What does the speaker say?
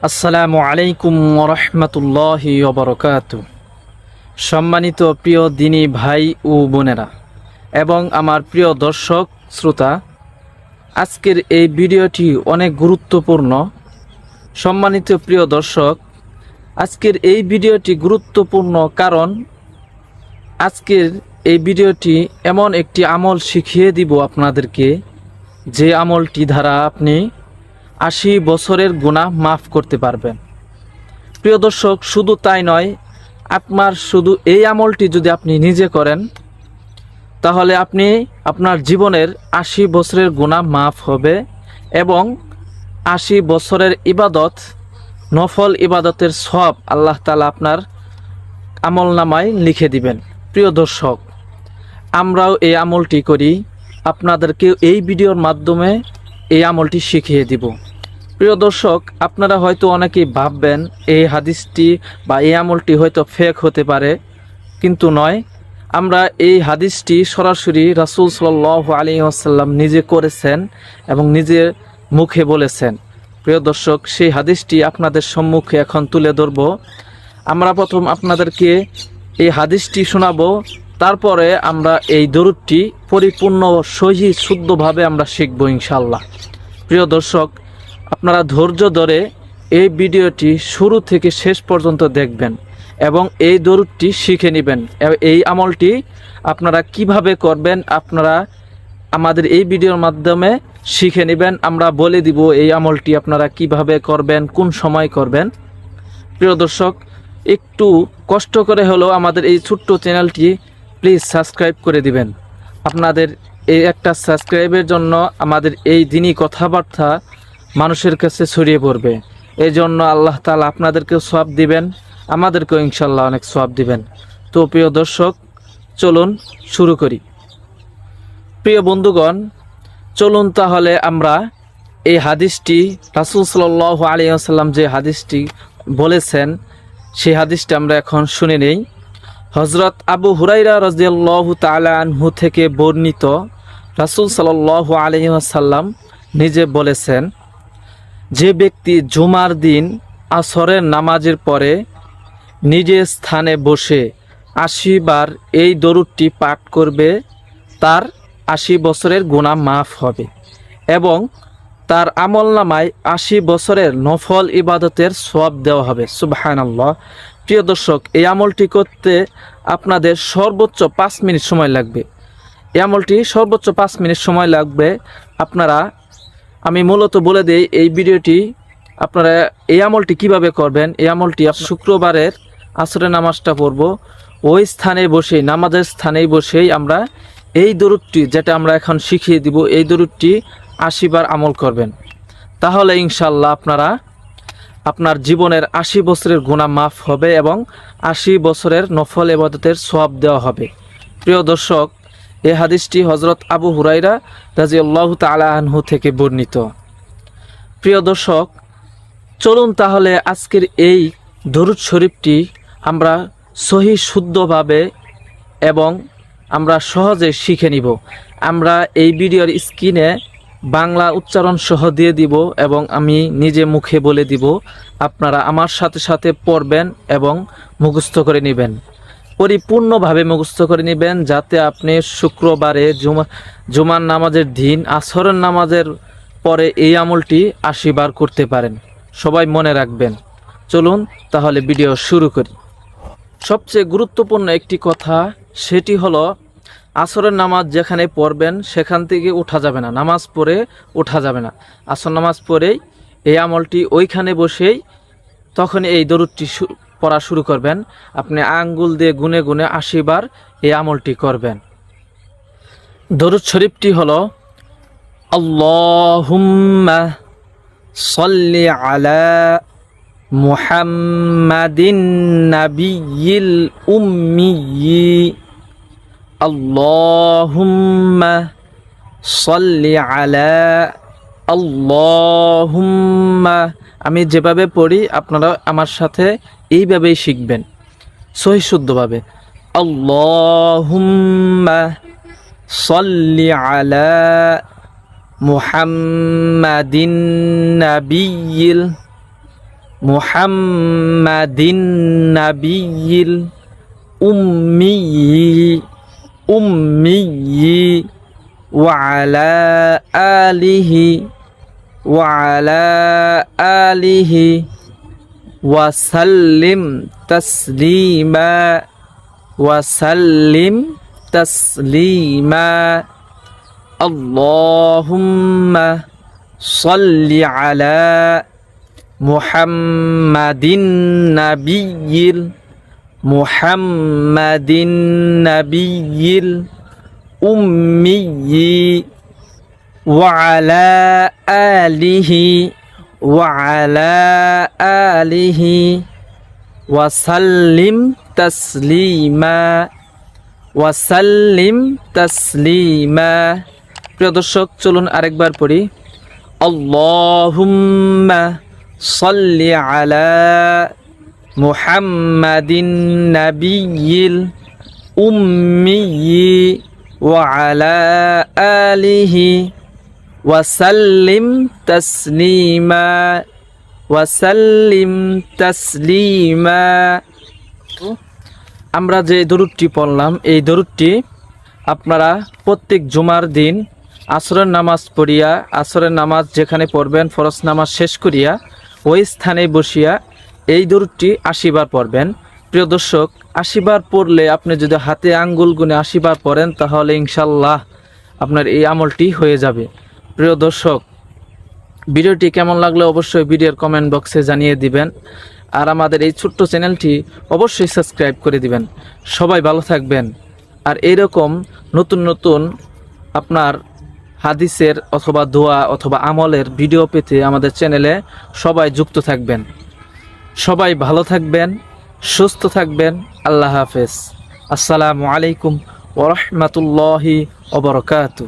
আসসালামু আলাইকুম রহমতুল্লাহ ওবরকাত। সম্মানিত প্রিয় দিনী ভাই ও বোনেরা এবং আমার প্রিয় দর্শক, শ্রোতা, আজকের এই ভিডিওটি অনেক গুরুত্বপূর্ণ। সম্মানিত প্রিয় দর্শক, আজকের এই ভিডিওটি গুরুত্বপূর্ণ কারণ আজকের এই ভিডিওটি এমন একটি আমল শিখিয়ে দিব আপনাদেরকে। যে আমলটি দ্বারা আপনি আশি বছরের গুণা মাফ করতে পারবেন। প্রিয় দর্শক, শুধু তাই নয়, আপনার শুধু এই আমলটি যদি আপনি নিজে করেন, তাহলে আপনি আপনার জীবনের আশি বছরের গুণা মাফ হবে এবং আশি বছরের ইবাদত, নফল ইবাদতের সব আল্লাহ তালা আপনার আমল নামায় লিখে দিবেন। প্রিয় দর্শক, আমরাও এই আমলটি করি। আপনাদেরকে এই ভিডিওর মাধ্যমে এই আমলটি শিখিয়ে দিব। প্রিয় দর্শক, আপনারা হয়তো অনেকেই ভাববেন এই হাদিসটি বা এই আমলটি হয়তো ফেক হতে পারে, কিন্তু নয়। আমরা এই হাদিসটি সরাসরি রাসুল সাল আলী আসাল্লাম নিজে করেছেন এবং নিজের মুখে বলেছেন। প্রিয় দর্শক, সেই হাদিসটি আপনাদের সম্মুখে এখন তুলে ধরব। আমরা প্রথম আপনাদেরকে এই হাদিসটি শোনাবো, তারপরে আমরা এই দরুদটি পরিপূর্ণ সহি শুদ্ধভাবে আমরা শিখব ইনশাল্লাহ প্রিয় দর্শক আপনারা ধৈর্য ধরে এই ভিডিওটি শুরু থেকে শেষ পর্যন্ত দেখবেন এবং এই দরুদটি শিখে নেবেন। এই আমলটি আপনারা কীভাবে করবেন আপনারা আমাদের এই ভিডিওর মাধ্যমে শিখে নেবেন। আমরা বলে দিব এই আমলটি আপনারা কীভাবে করবেন, কোন সময় করবেন। প্রিয় দর্শক, একটু কষ্ট করে হলেও আমাদের এই ছোট্ট চ্যানেলটি প্লিজ সাবস্ক্রাইব করে দিবেন। আপনাদের এই একটা সাবস্ক্রাইবের জন্য আমাদের এই দিনই কথাবার্তা মানুষের কাছে ছড়িয়ে পড়বে। এই জন্য আল্লাহ তালা আপনাদেরকেও সব দিবেন, আমাদেরকেও ইনশাল্লাহ অনেক সব দিবেন। তো প্রিয় দর্শক, চলুন শুরু করি। প্রিয় বন্ধুগণ, চলুন তাহলে আমরা এই হাদিসটি, রাসুল সাল আলী আসাল্লাম যে হাদিসটি বলেছেন, সেই হাদিসটি আমরা এখন শুনে নেই। হজরত আবু হুরাইরা রাজিয়াল্লাহ তালা আনহু থেকে বর্ণিত রাসুল সাল আলী আসাল্লাম নিজে বলেছেন যে ব্যক্তি জুমার দিন আসরের নামাজের পরে নিজের স্থানে বসে আশি বার এই দরুদটি পাঠ করবে, তার আশি বছরের গুণা মাফ হবে এবং তার আমল নামায় আশি বছরের নফল ইবাদতের সব দেওয়া হবে। সুবাহানাল্লাহ। প্রিয় দর্শক, এই আমলটি করতে আপনাদের সর্বোচ্চ পাঁচ মিনিট সময় লাগবে। এই আমলটি সর্বোচ্চ পাঁচ মিনিট সময় লাগবে, আপনারা আমি মূলত বলে দিই, এই ভিডিওটি আপনারা এই আমলটি কীভাবে করবেন, এই আমলটি শুক্রবারের আসরে নামাজটা পড়ব। ওই স্থানে বসেই, নামাজের স্থানেই বসেই আমরা এই দরুদটি যেটা আমরা এখন শিখিয়ে দিব, এই দরুদটি আশিবার আমল করবেন। তাহলে ইনশাল্লাহ আপনারা আপনার জীবনের আশি বছরের গুণা মাফ হবে এবং আশি বছরের নফল এবাদতের সব দেওয়া হবে। প্রিয় দর্শক এই হাদিসটি হজরত আবু হুরাইরা রাজি আল্লাহ আনহু থেকে বর্ণিত। প্রিয় দর্শক, চলুন তাহলে আজকের এই দরুদ শরীফটি আমরা সহি শুদ্ধভাবে এবং আমরা সহজে শিখে নিব। আমরা এই ভিডিওর স্ক্রিনে বাংলা উচ্চারণ সহ দিয়ে দিব এবং আমি নিজে মুখে বলে দিব। আপনারা আমার সাথে সাথে পড়বেন এবং মুখস্থ করে নেবেন। পরিপূর্ণভাবে মুখস্থ করে নেবেন যাতে আপনি শুক্রবারে জুমা জুমার নামাজের দিন, আসরের নামাজের পরে এই আমলটি আশিবার করতে পারেন। সবাই মনে রাখবেন। চলুন তাহলে ভিডিও শুরু করি। সবচেয়ে গুরুত্বপূর্ণ একটি কথা, সেটি হলো, আসরের নামাজ যেখানে পড়বেন, সেখান থেকে উঠা যাবে না। নামাজ পড়ে উঠা যাবে না। আসর নামাজ পড়েই এই আমলটি ওইখানে বসেই তখন এই দরুদটি পড়া শুরু করবেন। আপনি আঙ্গুল দিয়ে গুনে গুনে আশিবার এই আমলটি করবেন। দরুদ শরীফটি হলো, আল্লাহুম্মা সাল্লি আলা মুহাম্মাদিন নাবিয়িল উম্মিয়্যি আল্লাহুম্মা সাল্লি আলা আল্লাহুম্মা আমি যেভাবে পড়ি আপনারা আমার সাথে এইভাবেই শিখবেন সহি শুদ্ধভাবে আল্লাহুম্মা সাল্লি আলা মুহাম্মাদিন নাবিয়িল মুহাম্মাদিন নাবিয়িল উম্মি উম্মি وعلى آله وعلى آله وسلم تسليما وسلم تسليما. اللهم صل على محمد النبي محمد النبي الأمي. وعلى آله وعلى آله وسلم تسليما ওয়াসাল্লিম তাসলিমা প্রিয় দর্শক চলুন আরেকবার পড়ি আল্লাহুম্মা সাল্লি আলা মুহাম্মাদিন নাবিয়িল উম্মিয়ি ওয়া আলা আলিহি ওয়াসাল্লিম তাসলিমা ওয়াসাল্লিম তাসলিমা। আমরা যে দরুদটি পড়লাম, এই দরুদটি আপনারা প্রত্যেক জুমার দিন আসরের নামাজ পড়িয়া, আসরের নামাজ যেখানে পড়বেন, ফরজ নামাজ শেষ করিয়া ওই স্থানে বসিয়া এই দরুদটি আশিবার পড়বেন। প্রিয় দর্শক আশিবার পড়লে আপনি যদি হাতে আঙ্গুল গুনে আশিবার পড়েন, তাহলে ইনশাল্লাহ আপনার এই আমলটি হয়ে যাবে। প্রিয় দর্শক, ভিডিওটি কেমন লাগল অবশ্যই ভিডিওর কমেন্ট বক্সে জানিয়ে দিবেন। আর আমাদের এই ছোট্ট চ্যানেলটি অবশ্যই সাবস্ক্রাইব করে দিবেন। সবাই ভালো থাকবেন। আর এইরকম নতুন নতুন আপনার হাদিসের অথবা দোয়া অথবা আমলের ভিডিও পেতে আমাদের চ্যানেলে সবাই যুক্ত থাকবেন। সবাই ভালো থাকবেন, সুস্থ থাকবেন। আল্লাহ হাফেজ। আসসালামু আলাইকুম ওরহমতুল্লাহি ওবরকাতু